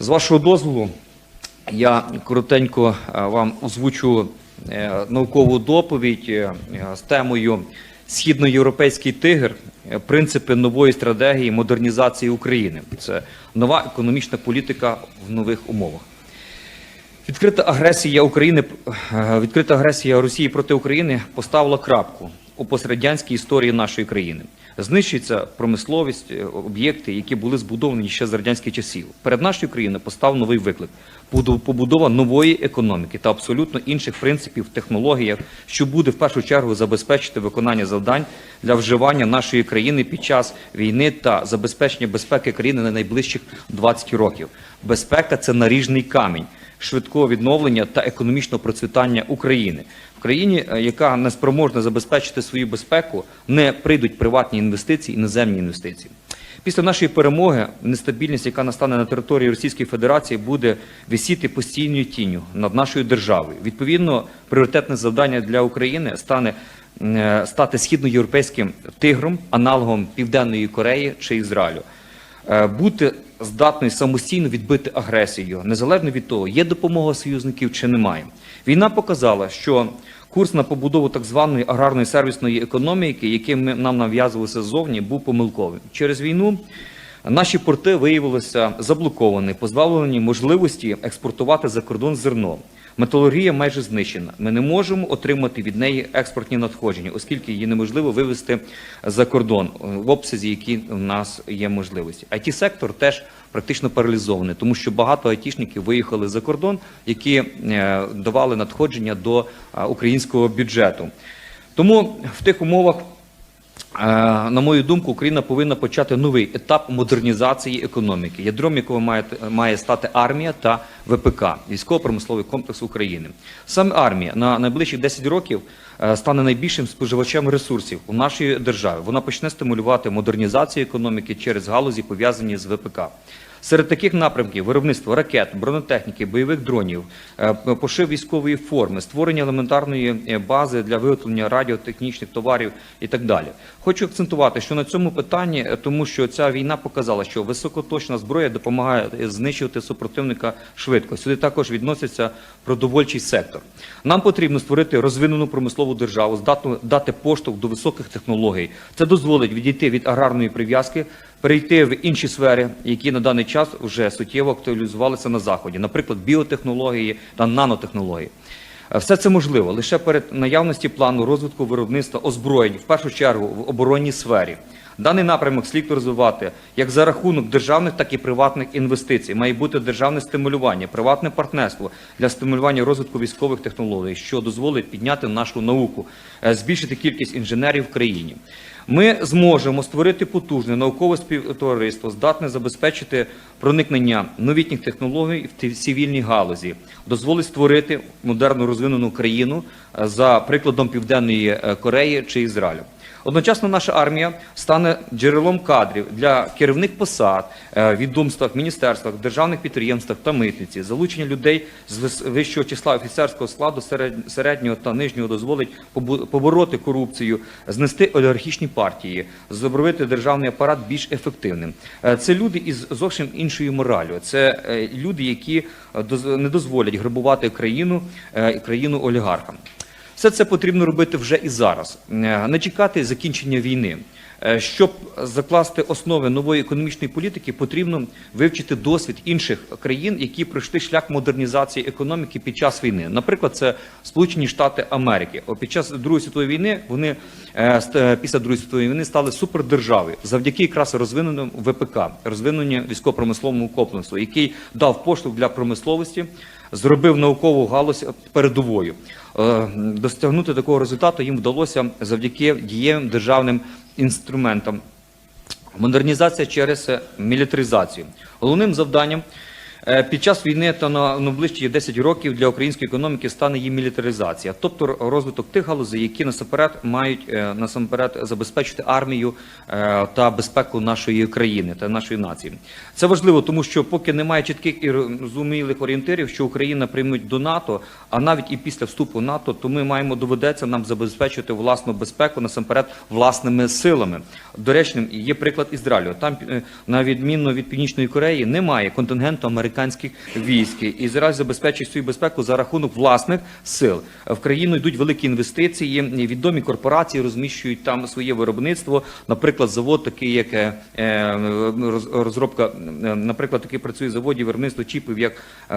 З вашого дозволу, я коротенько е, вам озвучу е, наукову доповідь е, з темою Східноєвропейський тигр. Принципи нової стратегії модернізації України. Це нова економічна політика в нових умовах. Відкрита агресія України, відкрита агресія Росії проти України поставила крапку у пострадянській історії нашої країни. Знищується промисловість, е, об'єкти, які були збудовані ще з радянських часів. Перед нашою країною постав новий виклик побудова нової економіки та абсолютно інших принципів технологіях, що буде в першу чергу забезпечити виконання завдань для вживання нашої країни під час війни та забезпечення безпеки країни на найближчих 20 років. Безпека це наріжний камінь швидкого відновлення та економічного процвітання України. В країні, е, яка не спроможна забезпечити свою безпеку, не прийдуть приватні інвестиції, іноземні інвестиції. Після нашої перемоги нестабільність, яка настане на території Російської Федерації, буде висіти постійною тінню над нашою державою. Відповідно, пріоритетне завдання для України стане е, стати східноєвропейським тигром, аналогом Південної Кореї чи Ізраїлю. Е, бути здатною самостійно відбити агресію, незалежно від того, є допомога союзників чи немає. Війна показала, що курс на побудову так званої аграрної сервісної економіки, яким ми- нам нав'язувалися ззовні, був помилковим. Через війну наші порти виявилися заблоковані, позбавлені можливості експортувати за кордон зерно. Металургія майже знищена. Ми не можемо отримати від неї експортні надходження, оскільки її неможливо вивезти за кордон е, в обсязі, які в нас є можливості. it сектор теж практично паралізований, тому що багато айтішників виїхали за кордон, які е, давали надходження до е, українського бюджету. Тому в тих умовах На мою думку, Україна повинна почати новий етап модернізації економіки, ядром якого має, має стати армія та ВПК військово-промисловий комплекс України. Саме армія на найближчих 10 років е, стане найбільшим споживачем ресурсів у нашій державі. Вона почне стимулювати модернізацію економіки через галузі, пов'язані з ВПК. Серед таких напрямків виробництво ракет, бронетехніки, бойових дронів, е, пошив військової форми, створення елементарної е, бази для виготовлення радіотехнічних товарів і так далі. Хочу акцентувати, що на цьому питанні, е, тому що ця війна показала, що високоточна зброя допомагає знищувати супротивника швидко. Сюди також відноситься продовольчий сектор. Нам потрібно створити розвинену промислову державу, здатну дати поштовх до високих технологій. Це дозволить відійти від аграрної прив'язки перейти в інші сфери, які на даний час вже суттєво актуалізувалися на заході, наприклад, біотехнології та нанотехнології. Все це можливо лише перед наявності плану розвитку виробництва озброєнь, в першу чергу в оборонній сфері. Даний напрямок слід розвивати як за рахунок державних, так і приватних інвестицій. Має бути державне стимулювання, приватне партнерство для стимулювання розвитку військових технологій, що дозволить підняти нашу науку, е, збільшити кількість інженерів в країні. Ми зможемо створити потужне наукове співтовариство, здатне забезпечити проникнення новітніх технологій в цивільній галузі, дозволить створити модерну розвинену країну е, за прикладом Південної е, Кореї чи Ізраїлю. Одночасно наша армія стане джерелом кадрів для керівних посад е, відомствах, міністерствах, державних підприємствах та митниці. Залучення людей з вищого числа офіцерського складу серед- середнього та нижнього дозволить побороти корупцію, знести олігархічні партії, зробити державний апарат більш ефективним. Е, Це люди із зовсім іншою моралю. Це е, люди, які не дозволять грабувати країну, країну олігархам. Все це потрібно робити вже і зараз, Е, не чекати закінчення війни. Е, Щоб закласти основи нової економічної політики, потрібно вивчити досвід інших країн, які пройшли шлях модернізації економіки під час війни. Наприклад, це Сполучені Штати Америки. Під час Другої світової війни вони е, після Другої світової війни стали супердержавою завдяки якраз розвиненому ВПК, розвиненню військово-промисловому комплексу, який дав поштовх для промисловості, зробив наукову галузь передовою. Достягнути такого результату їм вдалося завдяки дієвим державним інструментам. Модернізація через е, мілітаризацію. Головним завданням е, під час війни та на найближчі 10 років для української економіки стане її мілітаризація, тобто розвиток тих галузей, які насамперед мають е, насамперед забезпечити армію е, та безпеку нашої країни та нашої нації. Це важливо, тому що поки немає чітких і розумілих орієнтирів, що Україна приймуть до НАТО, а навіть і після вступу НАТО, то ми маємо доведеться нам забезпечити власну безпеку насамперед власними силами. До речі, є приклад Ізраїлю. Там, е, на відміну від Північної Кореї, немає контингенту американців американських військ. Ізраїль забезпечує свою безпеку за рахунок власних сил. В країну йдуть великі інвестиції. Відомі корпорації розміщують там своє виробництво. Наприклад, завод, такий як е, е, роз- розробка, е, наприклад, такий працює заводі виробництво чіпів, як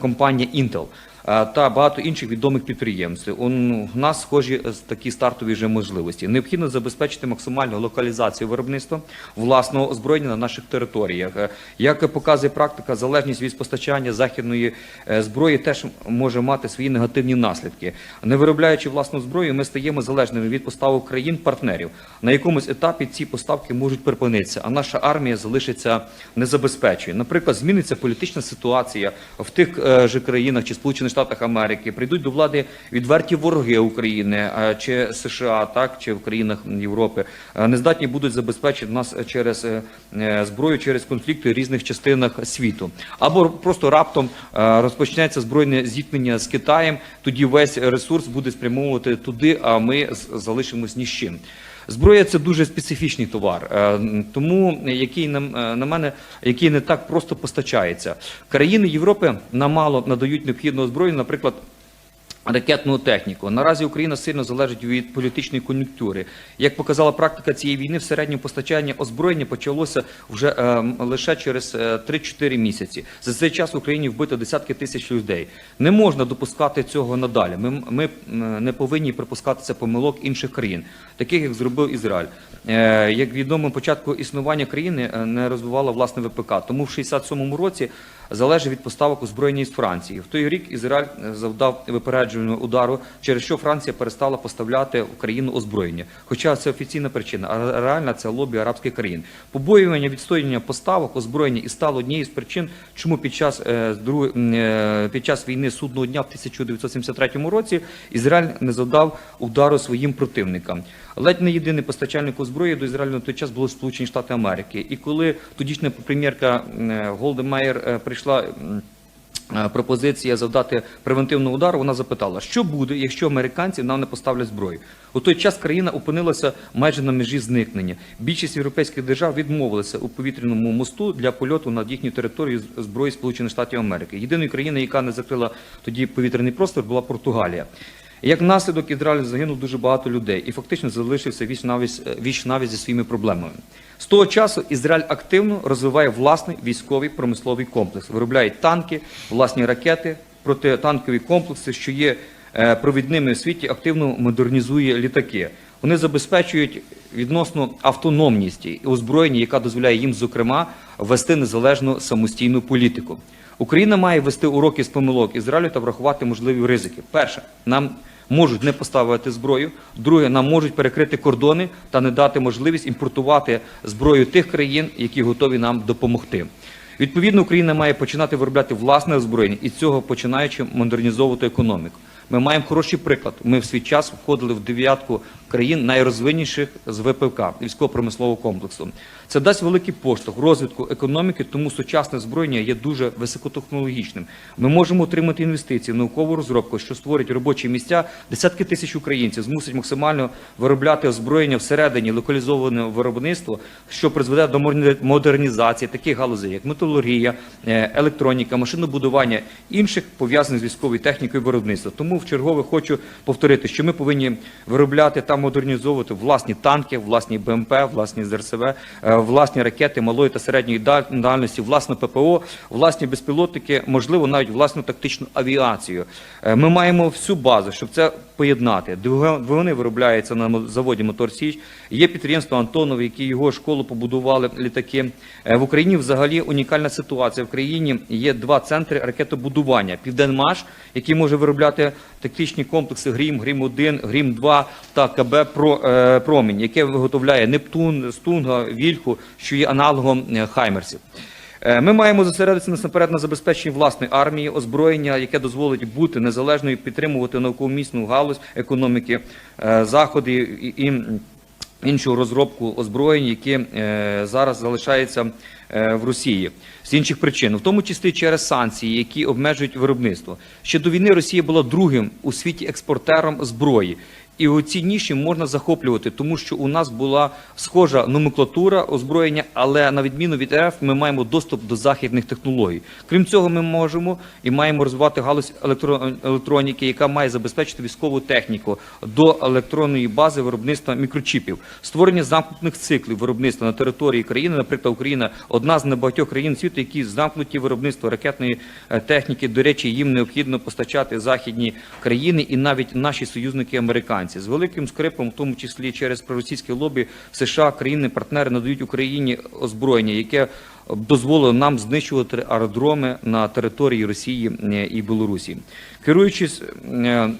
компанія Intel. Е, Та багато інших відомих підприємств. У нас схожі е, такі стартові вже можливості. Необхідно забезпечити максимальну локалізацію виробництва власного озброєння на наших територіях. Е, Як показує практика, залежність від постачання західної зброї теж може мати свої негативні наслідки. Не виробляючи власну зброю, ми стаємо залежними від поставок країн-партнерів. На якомусь етапі ці поставки можуть припинитися, а наша армія залишиться незабезпеченою. Наприклад, зміниться політична ситуація в тих же країнах чи Сполучених Штатах Америки. Прийдуть до влади відверті вороги України е, чи США, так чи в країнах Європи. Е, Нездатні будуть забезпечити нас через е, зброю, через конфлікти в різних частинах світу. Або просто раптом розпочнеться збройне зіткнення з Китаєм. Тоді весь ресурс буде спрямовувати туди, а ми залишимось ні з чим. Зброя це дуже специфічний товар, е, тому який е, на мене, який не так просто постачається. Країни Європи намало надають необхідну зброю, наприклад. Ракетну техніку наразі Україна сильно залежить від політичної кон'юнктури. Як показала практика цієї війни, в середньому постачання озброєння почалося вже е, лише через е, 3-4 місяці. За цей час в Україні вбито десятки тисяч людей. Не можна допускати цього надалі. Ми, ми не повинні припускатися помилок інших країн, таких як зробив Ізраїль. Е, як відомо, початку існування країни е, не розвивала власне ВПК. Тому в 67-му році залежить від поставок озброєння із Франції. В той рік Ізраїль е, завдав випереджувального удару, через що Франція перестала поставляти в країну озброєння. Хоча це офіційна причина, а реальна це лобі арабських країн. Побоювання відстоювання поставок озброєння і стало однією з причин, чому під час е, е, під час війни судного дня в 1973 році Ізраїль не завдав удару своїм противникам. Ледь не єдиний постачальник озброї до Ізраїлю на той час були Сполучені Штати Америки. І коли тодішня прем'єрка е, Голдемайер е, прийшла. е, Пропозиція завдати превентивного удару, вона запитала, що буде, якщо американці нам не поставлять зброю. У той час країна опинилася майже на межі зникнення. Більшість європейських держав відмовилися у повітряному мосту для польоту над їхню територію зброї Сполучених Штатів Америки. Єдиною країною, яка не закрила тоді повітряний простор, була Португалія. Як наслідок Ізраїлю загинуло дуже багато людей і фактично залишився віч навіть, віч навіть зі своїми проблемами. З того часу Ізраїль активно розвиває власний військовий промисловий комплекс, виробляє танки, власні ракети, протитанкові комплекси, що є е, провідними в світі, активно модернізує літаки. Вони забезпечують відносно автономність і озброєння, яка дозволяє їм, зокрема, вести незалежну самостійну політику. Україна має вести уроки з помилок Ізраїлю та врахувати можливі ризики. Перше, нам можуть не поставити зброю. Друге, нам можуть перекрити кордони та не дати можливість імпортувати зброю тих країн, які готові нам допомогти. Відповідно, Україна має починати виробляти власне озброєння і цього починаючи модернізовувати економіку. Ми маємо хороший приклад. Ми в свій час входили в дев'ятку країн найрозвинніших з ВПК військово-промислового комплексу. Це дасть великий поштовх розвитку економіки, тому сучасне зброєння є дуже високотехнологічним. Ми можемо отримати інвестиції, в наукову розробку, що створить робочі місця. Десятки тисяч українців змусить максимально виробляти озброєння всередині локалізоване виробництво, що призведе до модернізації таких галузей, як металургія, е, електроніка, машинобудування інших пов'язаних з військовою технікою виробництва. Тому в чергове хочу повторити, що ми повинні виробляти та модернізовувати власні танки, власні БМП, власні ЗРСВ, е, власні ракети малої та середньої дальності, власне ППО, власні безпілотники, можливо, навіть власну тактичну авіацію. Е, Ми маємо всю базу, щоб це поєднати. Двигуни виробляються на заводі Мотор Січ. Є підприємство Антонов, які його школу побудували літаки. В Україні взагалі унікальна ситуація. В країні є два центри ракетобудування: Південмаш, який може виробляти тактичні комплекси Грім, Грім 1 Грім 2 та КБ е, Промінь, яке виготовляє Нептун, Стунга, Вільху, що є аналогом е, Хаймерсів. Е, Ми маємо зосередитися насамперед на забезпеченні власної армії, озброєння, яке дозволить бути незалежною, підтримувати науково-місну галузь економіки, заходи і іншу розробку озброєнь, які е, зараз залишаються е, в Росії з інших причин, в тому числі через санкції, які обмежують виробництво. Ще до війни Росія була другим у світі експортером зброї. І оці ніші можна захоплювати, тому що у нас була схожа номенклатура озброєння, але на відміну від РФ ми маємо доступ до західних технологій. Крім цього, ми можемо і маємо розвивати галузь електро- електроніки, яка має забезпечити військову техніку до електронної бази виробництва мікрочіпів, створення замкнутих циклів виробництва на території країни. Наприклад, Україна одна з небагатьох країн світу, які замкнуті виробництво ракетної е, техніки. До речі, їм необхідно постачати західні країни і навіть наші союзники американці з великим скрипом, в тому числі через проросійське лобі США, країни-партнери надають Україні озброєння, яке дозволило нам знищувати аеродроми на території Росії е, і Білорусі. Керуючись е,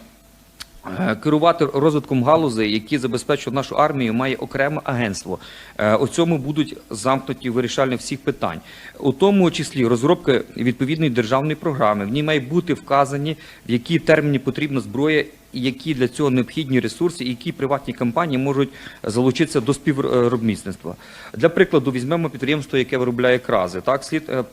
Е, Керувати розвитком галузей, які забезпечують нашу армію, має окреме агентство. У цьому будуть замкнуті вирішальні всіх питань, у тому числі розробка відповідної державної програми. В ній має бути вказані, в які терміни потрібна зброя, які для цього необхідні ресурси, які приватні компанії можуть залучитися до співробітництва. Для прикладу, візьмемо підприємство, яке виробляє крази. Так слід е,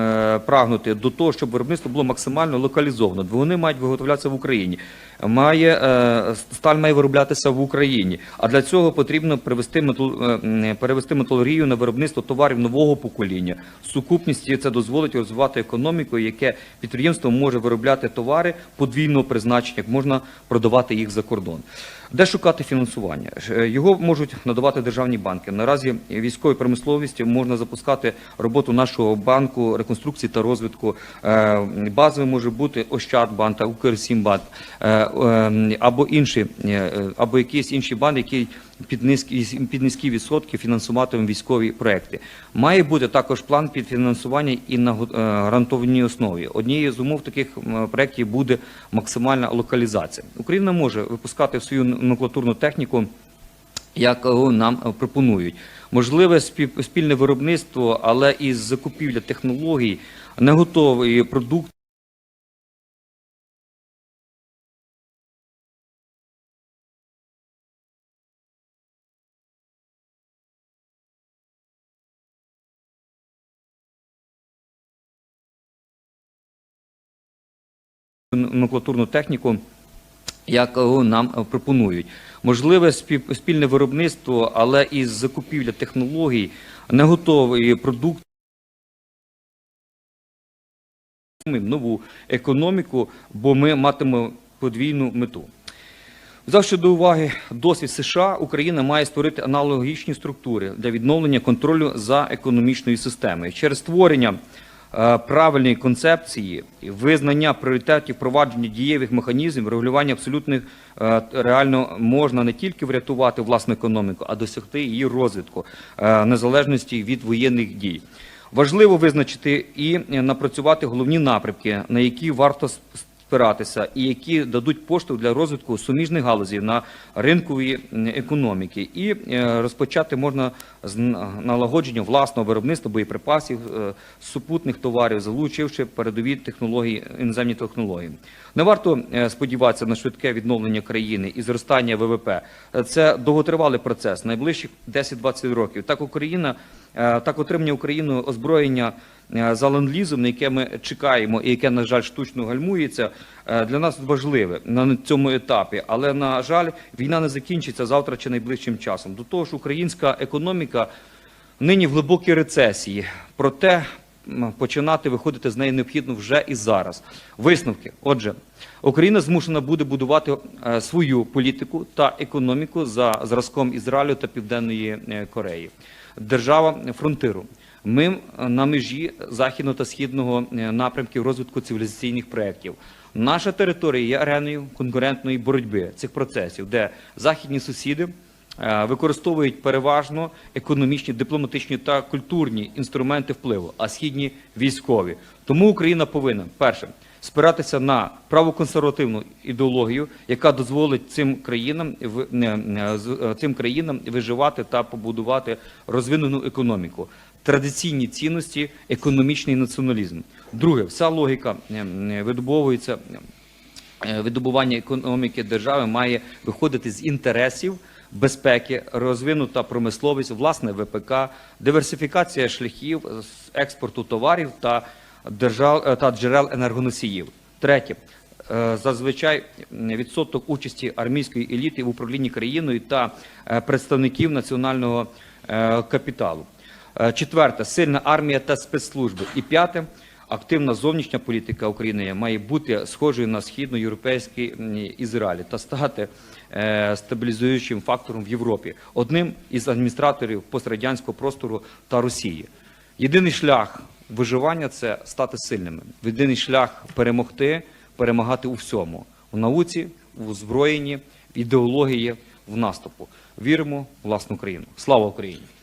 е, прагнути до того, щоб виробництво було максимально локалізовано. Вони мають виготовлятися в Україні. Має е, сталь має вироблятися в Україні. А для цього потрібно привести метал, е, перевести металургію на виробництво товарів нового покоління. В сукупності це дозволить розвивати економіку, яке підприємство може виробляти товари подвійного призначення, як продавати їх за кордон. Де шукати фінансування? Е, Його можуть надавати державні банки. Наразі військовій промисловості можна запускати роботу нашого банку реконструкції та розвитку. Е, може бути Ощадбанк та Укрсімбанк е, е, або інші, або якісь інші банки, які під низькі, під низькі відсотки фінансуватимуть військові проекти. Має бути також план під фінансування і на е, гарантованій основі. Однією з умов таких проєктів буде максимальна локалізація. Україна може випускати свою номенклатурну техніку як нам пропонують. Можливе спільне виробництво, але із закупівля технологій не готовий продукт. Номенклатурну техніку, як е, нам е, пропонують. Можливе спільне виробництво, але із закупівля технологій не готовий продукт. нову економіку, бо ми матимемо подвійну мету. Взявши до уваги досвід США, Україна має створити аналогічні структури для відновлення контролю за економічною системою через створення правильної концепції, визнання пріоритетів впровадження дієвих механізмів регулювання абсолютних е, реально можна не тільки врятувати власну економіку, а досягти її розвитку е, незалежності від воєнних дій. Важливо визначити і е, напрацювати головні напрямки, на які варто спиратися, і які дадуть поштовх для розвитку суміжних галузів на ринковій економіки. І е, розпочати можна з налагодження власного виробництва боєприпасів, е, супутних товарів, залучивши передові технології, іноземні технології. Не варто е, сподіватися на швидке відновлення країни і зростання ВВП. Це довготривалий процес, найближчих 10-20 років. Так Україна, так отримання Україною озброєння за ленд-лізом, на яке ми чекаємо і яке, на жаль, штучно гальмується, е, для нас важливе на цьому етапі. Але, на жаль, війна не закінчиться завтра чи найближчим часом. До того ж, українська економіка нині в глибокій рецесії. Проте починати виходити з неї необхідно вже і зараз. Висновки. Отже, Україна змушена буде будувати е, свою політику та економіку за зразком Ізраїлю та Південної е, Кореї. Держава фронтиру. Ми е, на межі західного та східного е, напрямків розвитку цивілізаційних проєктів. Наша територія є ареною конкурентної боротьби цих процесів, де західні сусіди е, використовують переважно економічні, дипломатичні та культурні інструменти впливу, а східні військові. Тому Україна повинна перше спиратися на правоконсервативну ідеологію, яка дозволить цим країнам цим країнам виживати та побудувати розвинену економіку. Традиційні цінності, економічний націоналізм. Друге, вся логіка е, е, видобовується е, видобування економіки держави має виходити з інтересів безпеки, розвинута промисловість, власне ВПК, диверсифікація шляхів експорту товарів та держав та джерел енергоносіїв. Третє зазвичай відсоток участі армійської еліти в управлінні країною та представників національного капіталу. Е, Четверте сильна армія та спецслужби. І п'яте активна зовнішня політика України має бути схожою на східноєвропейський Ізраїль та стати е, стабілізуючим фактором в Європі, одним із адміністраторів пострадянського простору та Росії. Єдиний шлях виживання це стати сильними. Єдиний шлях перемогти, перемагати у всьому в науці, в озброєнні, в ідеології, в наступу. Віримо в власну країну. Слава Україні!